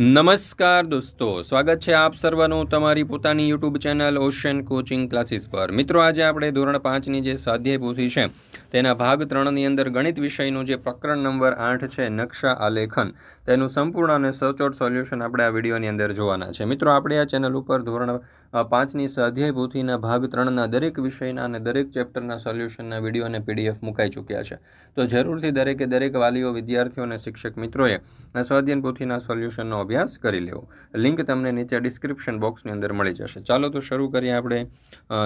નમસ્કાર દોસ્તો, સ્વાગત છે આપ સર્વનું તમારી પોતાની YouTube channel ocean coaching classes પર. મિત્રો, આજે આપણે ધોરણ પાંચની જે સ્વાધ્યાય પોથી છે, તેના ભાગ ત્રણની અંદર ગણિત વિષયનું જે પ્રકરણ નંબર આઠ છે, નકશા આલેખન, તેનું સંપૂર્ણ અને સચોટ સોલ્યુશન આપણે આ વિડીયોની અંદર જોવાના છે. મિત્રો, આપણે આ ચેનલ ઉપર ધોરણ પાંચની સ્વાધ્યાય પોથીના ભાગ ત્રણના દરેક વિષયના અને દરેક ચેપ્ટરના સોલ્યુશનના વીડિયો અને પીડીએફ મુકાઈ ચૂક્યા છે. તો જરૂરથી દરેકે દરેક વાલીઓ, વિદ્યાર્થીઓ અને શિક્ષક મિત્રોએ આ સ્વાધ્યાય પોથીના સોલ્યુશનનો અભ્યાસ કરી લેવો. લિંક તમને નીચે ડિસ્ક્રિપ્શન બોક્સની અંદર મળી જશે. ચાલો તો શરૂ કરીએ આપણે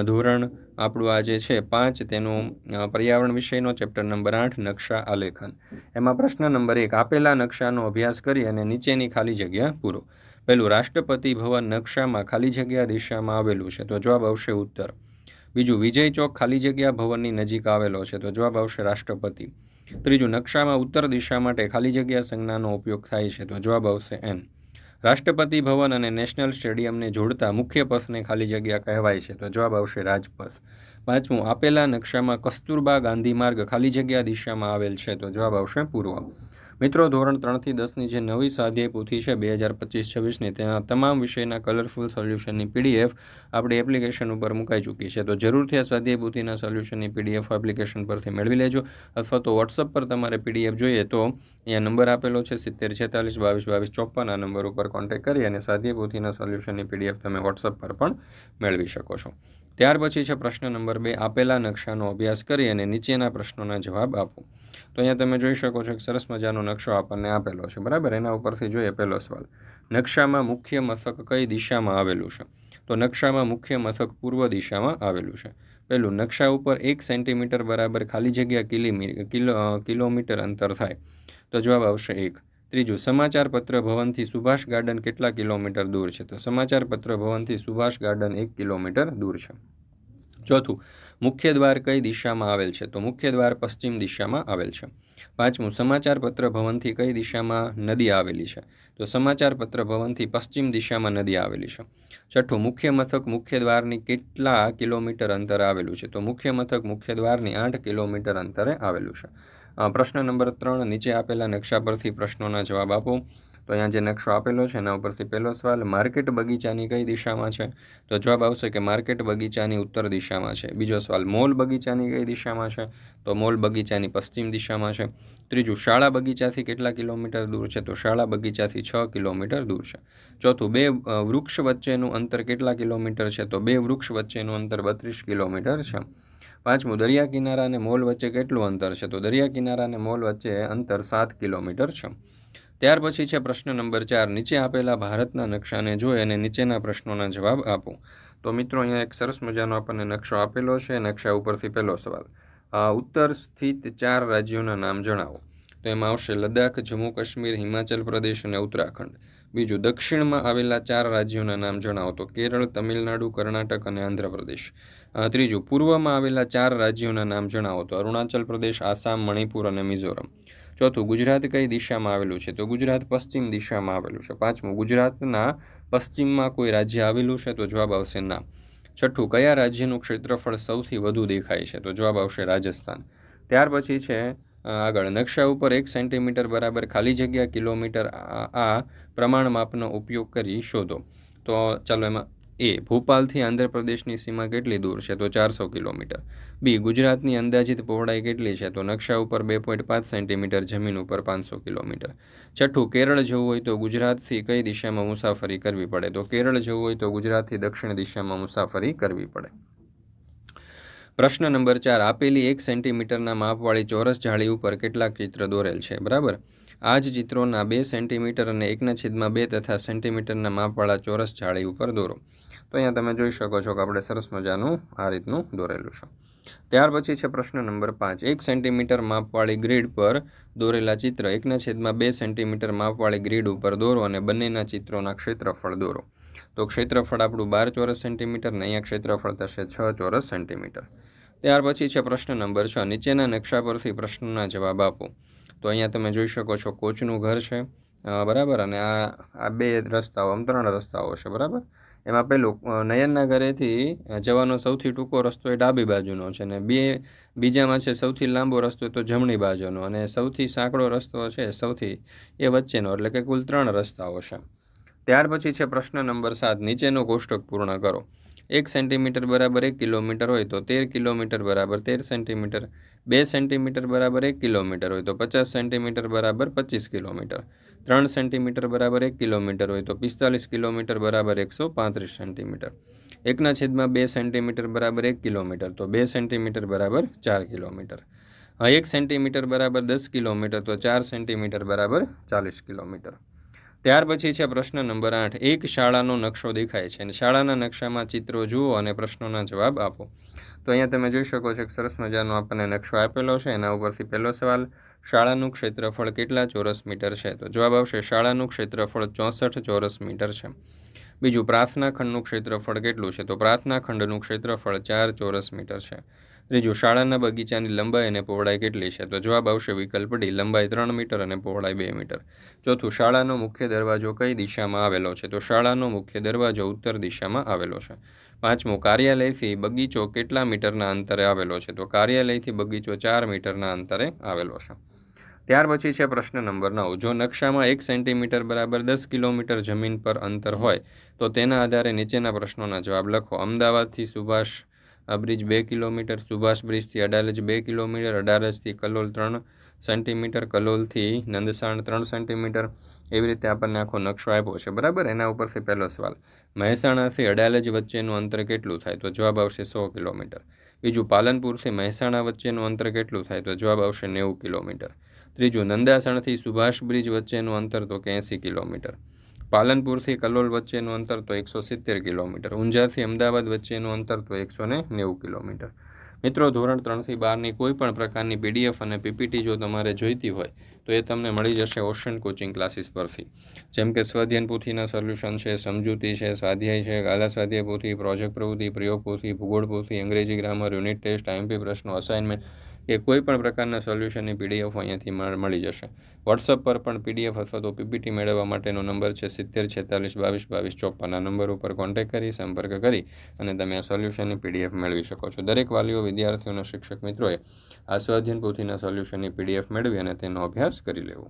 ધોરણ આપણું આ જે છે પાંચ, તેનું પર્યાવરણ વિષયનો ચેપ્ટર નંબર આઠ, નકશા આલેખન. એમાં પ્રશ્ન નંબર એક, આપેલા નકશાનો અભ્યાસ કરી અને નીચેની ખાલી જગ્યા પૂરો. પહેલું, રાષ્ટ્રપતિ ભવન નકશામાં ખાલી જગ્યા દિશામાં આવેલું છે, તો જવાબ આવશે ઉત્તર. બીજું, વિજય ચોક ખાલી જગ્યા ભવનની નજીક આવેલો છે, તો જવાબ આવશે રાષ્ટ્રપતિ. ત્રીજું, નકશામાં ઉત્તર દિશા માટે ખાલી જગ્યા સંજ્ઞાનો ઉપયોગ થાય છે, તો જવાબ આવશે એન. રાષ્ટ્રપતિ ભવન અને નેશનલ સ્ટેડિયમને જોડતા મુખ્ય પથને ખાલી જગ્યા કહેવાય છે. તો જવાબ આવશે રાજપથ. પાંચમું, આપેલા નકશામાં કસ્તુરબા ગાંધી માર્ગ ખાલી જગ્યા દિશામાં આવેલ છે. તો જવાબ આવશે પૂર્વ. મિત્રો, ધોરણ ત્રણથી દસની જે નવી સ્વાધ્યાય પોથી છે, બે હજાર પચીસ છવ્વીસની, તેના તમામ વિષયના કલરફુલ સોલ્યુશનની પીડીએફ આપણી એપ્લિકેશન ઉપર મુકાઈ ચૂકી છે. તો જરૂરથી આ સ્વાધ્યાય પોથીના સોલ્યુશનની પીડીએફ એપ્લિકેશન પરથી મેળવી લેજો. અથવા તો વોટ્સઅપ પર તમારે પીડીએફ જોઈએ તો અહીંયા નંબર આપેલો છે, સિત્તેર છેતાલીસ, બાવીસ બાવીસ ચોપન આ નંબર ઉપર કોન્ટેક્ટ કરી અને સ્વાધ્યાય પોથીના સોલ્યુશનની પીડીએફ તમે વોટ્સઅપ પર પણ મેળવી શકો છો. ત્યાર પછી છે પ્રશ્ન નંબર બે, આપેલા નકશાનો અભ્યાસ કરી અને નીચેના પ્રશ્નોના જવાબ આપો. તો અહીંયા તમે જોઈ શકો છો કે સરસ મજાનો નકશો આપણને આપેલો છે, બરાબર? એના ઉપરથી જોઈએ પહેલો સવાલ. નકશામાં મુખ્ય મથક કઈ દિશામાં આવેલું છે? તો નકશામાં મુખ્ય મથક પૂર્વ દિશામાં આવેલું છે. પહેલું, નકશા ઉપર એક સેન્ટીમીટર બરાબર ખાલી જગ્યા કિલીમી, કિલો કિલોમીટર અંતર થાય. તો જવાબ આવશે એક. ત્રીજું, સમાચાર પત્ર ભવનથી સુભાષ ગાર્ડન કેટલા કિલોમીટર દૂર છે? તો સમાચાર પત્ર ભવનથી સુભાષ ગાર્ડન એક કિલોમીટર દૂર છે. ચોથું, મુખ્ય દ્વાર કઈ દિશામાં આવેલ છે? તો મુખ્ય દ્વાર પશ્ચિમ દિશામાં આવેલ છે. પાંચમું, સમાચાર પત્ર ભવનથી કઈ દિશામાં નદી આવેલી છે? તો સમાચાર પત્ર ભવનથી પશ્ચિમ દિશામાં નદી આવેલી છે. છઠ્ઠું, મુખ્ય મથક, મુખ્ય દ્વારની કેટલા કિલોમીટર અંતરે આવેલું છે? તો મુખ્ય મથક, મુખ્ય દ્વારની આઠ કિલોમીટર અંતરે આવેલું છે. પ્રશ્ન નંબર ત્રણ, નીચે આપેલા નકશા પરથી પ્રશ્નોના જવાબ આપો. તો અહીંયા જે નકશો આપેલો છે, એના ઉપરથી પહેલો સવાલ, માર્કેટ બગીચાની કઈ દિશામાં છે? તો જવાબ આવશે કે માર્કેટ બગીચાની ઉત્તર દિશામાં છે. બીજો સવાલ, મોલ બગીચાની કઈ દિશામાં છે? તો મોલ બગીચાની પશ્ચિમ દિશામાં છે. ત્રીજું, શાળા બગીચાથી કેટલા કિલોમીટર દૂર છે? તો શાળા બગીચાથી છ કિલોમીટર દૂર છે. ચોથું, બે વૃક્ષ વચ્ચેનું અંતર કેટલા કિલોમીટર છે? તો બે વૃક્ષ વચ્ચેનું અંતર બત્રીસ કિલોમીટર છે. પાંચમું, દરિયા કિનારા અને મોલ વચ્ચે કેટલું અંતર છે? તો દરિયા કિનારા અને મોલ વચ્ચે અંતર સાત કિલોમીટર છે. ત્યાર પછી છે પ્રશ્ન નંબર ચાર. નીચે આપેલા ભારતના નકશાને જોઈ અને નીચેના પ્રશ્નોના જવાબ આપો. તો મિત્રો, અહીંયા એક સરસ મજાનો આપણને નકશો આપેલો છે. નકશા ઉપરથી પહેલો સવાલ. ઉત્તર સ્થિત ચાર રાજ્યોના નામ જણાવો. તો એમાં આવશે લદ્દાખ, જમ્મુ, કાશ્મીર, હિમાચલ પ્રદેશ અને ઉત્તરાખંડ. બીજું, દક્ષિણમાં આવેલા ચાર રાજ્યોના નામ જણાવો તો કેરળ, તમિલનાડુ, કર્ણાટક અને આંધ્રપ્રદેશ. ત્રીજું, પૂર્વમાં આવેલા ચાર રાજ્યોના નામ જણાવો તો અરુણાચલ પ્રદેશ, આસામ, મણિપુર અને મિઝોરમ. ચોથું, ગુજરાત કઈ દિશામાં આવેલું છે? તો ગુજરાત પશ્ચિમ દિશામાં આવેલું છે. પાંચમું, ગુજરાતના પશ્ચિમમાં કોઈ રાજ્ય આવેલું છે? તો જવાબ આવશે ના. છઠ્ઠું, કયા રાજ્યનું ક્ષેત્રફળ સૌથી વધુ દેખાય છે? તો જવાબ આવશે રાજસ્થાન. ત્યાર પછી છે આગળ. નકશા ઉપર એક સેન્ટીમીટર બરાબર ખાલી જગ્યા કિલોમીટર આ પ્રમાણ માપનો ઉપયોગ કરી શોધો. તો ચાલો એમાં એ, ભોપાલથી આંધ્રપ્રદેશની સીમા કેટલી દૂર છે? તો ચારસો કિલોમીટર. બી, ગુજરાતની અંદાજિત પહોળાઈ કેટલી છે? તો નકશા ઉપર બે પોઈન્ટ પાંચ સેન્ટીમીટર, જમીન ઉપર પાંચસો કિલોમીટર. છઠ્ઠું, કેરળ જવું હોય તો ગુજરાતથી કઈ દિશામાં મુસાફરી કરવી પડે? તો કેરળ જવું હોય તો ગુજરાતથી દક્ષિણ દિશામાં મુસાફરી કરવી પડે. પ્રશ્ન નંબર ચાર, આપેલી એક સેન્ટીમીટરના માપવાળી ચોરસ જાળી ઉપર કેટલાક ચિત્ર દોરેલ છે, બરાબર? આ જ ચિત્રોના બે સેન્ટીમીટર અને એકના છેદમાં બે તથા સેન્ટીમીટરના માપવાળા ચોરસ જાળી ઉપર દોરો. તો અહીંયા તમે જોઈ શકો છો કે આપણે સરસ મજાનું આ રીતનું દોરેલું છે. ત્યાર પછી છે પ્રશ્ન નંબર પાંચ. એક સેન્ટીમીટર માપવાળી ગ્રીડ પર દોરેલા ચિત્ર એકના છેદમાં બે સેન્ટીમીટર માપવાળી ગ્રીડ ઉપર દોરો અને બંનેના ચિત્રોના ક્ષેત્રફળ દોરો. તો ક્ષેત્રફળ આપણું બાર ચોરસ સેન્ટીમીટર ને અહીંયા ક્ષેત્રફળ થશે છ ચોરસ સેન્ટીમીટર ત્યાર પછી છે પ્રશ્ન નંબર છ. નીચેના નકશા પરથી પ્રશ્નના જવાબ આપો. તો અહીંયા તમે જોઈ શકો છો કોચનું ઘર છે. બરાબર? અને આ આ બે રસ્તાઓ, આમ ત્રણ રસ્તાઓ છે, બરાબર? એમાં પેલું નયનના ઘરેથી જવાનો સૌથી ટૂંકો રસ્તો એ ડાબી બાજુનો છે અને બે, બીજામાં છે સૌથી લાંબો રસ્તો તો જમણી બાજુનો. અને સૌથી સાંકડો રસ્તો છે સૌથી એ વચ્ચેનો, એટલે કે કુલ ત્રણ રસ્તાઓ છે. ત્યાર પછી છે પ્રશ્ન નંબર સાત, નીચેનો કોષ્ટક પૂર્ણ કરો. એક સેન્ટીમીટર બરાબર એક કિલોમીટર હોય તો તેર કિલોમીટર બરાબર તેર સેન્ટીમીટર, બે સેન્ટીમીટર બરાબર એક કિલોમીટર હોય તો પચાસ સેન્ટીમીટર બરાબર પચીસ કિલોમીટર, ત્રણ સેન્ટીમીટર બરાબર એક કિલોમીટર હોય તો પિસ્તાલીસ કિલોમીટર બરાબર એકસો પાંત્રીસ સેન્ટીમીટર, એકના છેદમાં બે સેન્ટીમીટર બરાબર એક કિલોમીટર તો બે સેન્ટીમીટર બરાબર ચાર કિલોમીટર, હા, એક સેન્ટીમીટર બરાબર દસ કિલોમીટર તો ચાર સેન્ટીમીટર બરાબર ચાલીસ કિલોમીટર. ત્યાર પછી છે પ્રશ્ન નંબર આઠ. એક શાળાનો નકશો દેખાય છે અને શાળાના નકશામાં ચિત્રો જુઓ અને પ્રશ્નોના જવાબ આપો. તો અહીંયા તમે જોઈ શકો છો કે સરસ મજાનો આપણને નકશો આપેલો છે. એના ઉપરથી પહેલો સવાલ, શાળાનું ક્ષેત્રફળ કેટલા ચોરસ મીટર છે? તો જવાબ આવશે, શાળાનું ક્ષેત્રફળ ચોસઠ ચોરસ મીટર છે. બીજું પ્રાર્થના ખંડનું ક્ષેત્રફળ કેટલું છે? તો પ્રાર્થના ખંડનું ક્ષેત્રફળ ચાર ચોરસ મીટર છે. ત્રીજું શાળાના બગીચાની લંબાઈ અને પહોળાઈ કેટલી છે, તો જવાબ આવશે વિકલ્પ ડી, લંબાઈ ત્રણ મીટર અને પહોળાઈ બે મીટર. ચોથું, શાળાનો મુખ્ય દરવાજો કઈ દિશામાં આવેલો છે? તો શાળાનો મુખ્ય દરવાજો ઉત્તર દિશામાં આવેલો છે. પાંચમું, કાર્યાલયથી બગીચો કેટલા મીટરના અંતરે આવેલો છે? તો કાર્યાલયથી બગીચો ચાર મીટરના અંતરે આવેલો છે. ત્યાર પછી છે પ્રશ્ન નંબર નવ. જો નકશામાં એક સેન્ટીમીટર બરાબર દસ કિલોમીટર જમીન પર અંતર હોય, તો તેના આધારે નીચેના પ્રશ્નોના જવાબ લખો. અમદાવાદથી સુભાષ બ્રિજ બે કિલોમીટર સુભાષ બ્રિજથી અડાલજ બે કિલોમીટર અડાલજથી કલોલ ત્રણ સેન્ટીમીટર કલોલથી નંદસાણ ત્રણ સેન્ટીમીટર. એવી રીતે આપણને આખો નકશો આપ્યો છે, બરાબર? એના ઉપરથી પહેલો સવાલ. મહેસાણાથી અડાલજ વચ્ચેનું અંતર કેટલું થાય? તો જવાબ આવશે સો કિલોમીટર. બીજું, પાલનપુરથી મહેસાણા વચ્ચેનું અંતર કેટલું થાય? તો જવાબ આવશે નેવું કિલોમીટર. ત્રીજું, નંદાસણથી સુભાષ બ્રિજ વચ્ચેનું અંતર તો કે એંસી કિલોમીટર. પાલનપુરથી કલોલ વચ્ચેનું અંતર તો એકસો સિત્તેર કિલોમીટર, ઊંઝાથી અમદાવાદ વચ્ચેનું અંતર તો એકસો ને નેવું કિલોમીટર. મિત્રો, ધોરણ ત્રણથી બારની કોઈ પણ પ્રકારની પીડીએફ અને પીપીટી જો તમારે જોઈતી હોય, તો એ તમને મળી જશે ઓશન કોચિંગ ક્લાસીસ પરથી. જેમ કે સ્વાધ્યાયન પોથીના સોલ્યુશન છે, સમજૂતી છે, સ્વાધ્યાય છે, ગાલા સ્વાધ્યાય પોથી, પ્રોજેક્ટ પ્રવૃત્તિ, પ્રયોગ પોથી, ભૂગોળ પોથી, અંગ્રેજી ગ્રામર, યુનિટ ટેસ્ટ, આઈએમપી પ્રશ્નો, અસાઇનમેન્ટ કે કોઈ પણ પ્રકારના સોલ્યુશનની પીડીએફ અહીંયાથી મળી જશે. વોટ્સઅપ પર પણ પીડીએફ અથવા તો પીપીટી મેળવવા માટેનો નંબર છે સિત્તેર, છેતાલીસ, બાવીસ બાવીસ, ચોપન. આ નંબર ઉપર કોન્ટેક્ટ કરી, સંપર્ક કરી અને તમે આ સોલ્યુશનની પીડીએફ મેળવી શકો છો. દરેક વાલીઓ વિદ્યાર્થીઓના શિક્ષક મિત્રોએ આ સ્વાધ્યન પોથીના સોલ્યુશનની પીડીએફ મેળવી અને તેનો અભ્યાસ કરી લેવો.